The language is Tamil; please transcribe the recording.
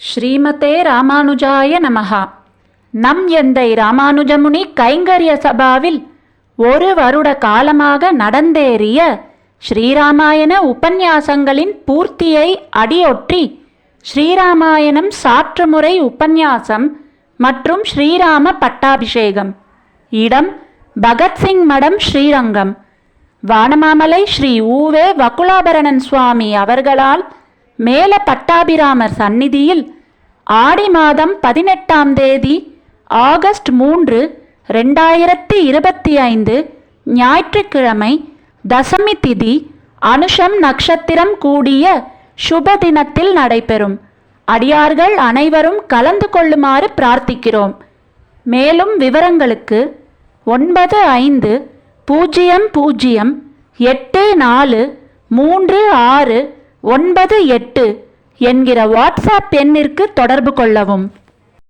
ஸ்ரீமதே ராமானுஜாய நமகா நம் எந்தை ராமானுஜமுனி கைங்கரிய சபாவில் ஒரு வருட காலமாக நடந்தேறிய ஸ்ரீராமாயண உபன்யாசங்களின் பூர்த்தியை அடியொற்றி ஸ்ரீராமாயணம் சாற்று முறை உபன்யாசம் மற்றும் ஸ்ரீராம பட்டாபிஷேகம். இடம் பகத்சிங் மடம் ஸ்ரீரங்கம். வானமாமலை ஸ்ரீ ஊவே வகுலாபரணன் சுவாமி அவர்களால் மேல பட்டாபிராமர் சந்நிதியில் ஆடி மாதம் பதினெட்டாம் தேதி ஆகஸ்ட் மூன்று ரெண்டாயிரத்தி இருபத்தி ஐந்து ஞாயிற்றுக்கிழமை தசமி திதி அனுஷம் நட்சத்திரம் கூடிய சுப தினத்தில் நடைபெறும். அடியார்கள் அனைவரும் கலந்து கொள்ளுமாறு பிரார்த்திக்கிறோம். மேலும் விவரங்களுக்கு ஒன்பது ஐந்து பூஜ்ஜியம் பூஜ்ஜியம் எட்டு நாலு மூன்று ஆறு ஒன்பது எட்டு என்கிற வாட்ஸ்அப் எண்ணிற்கு தொடர்பு கொள்ளவும்.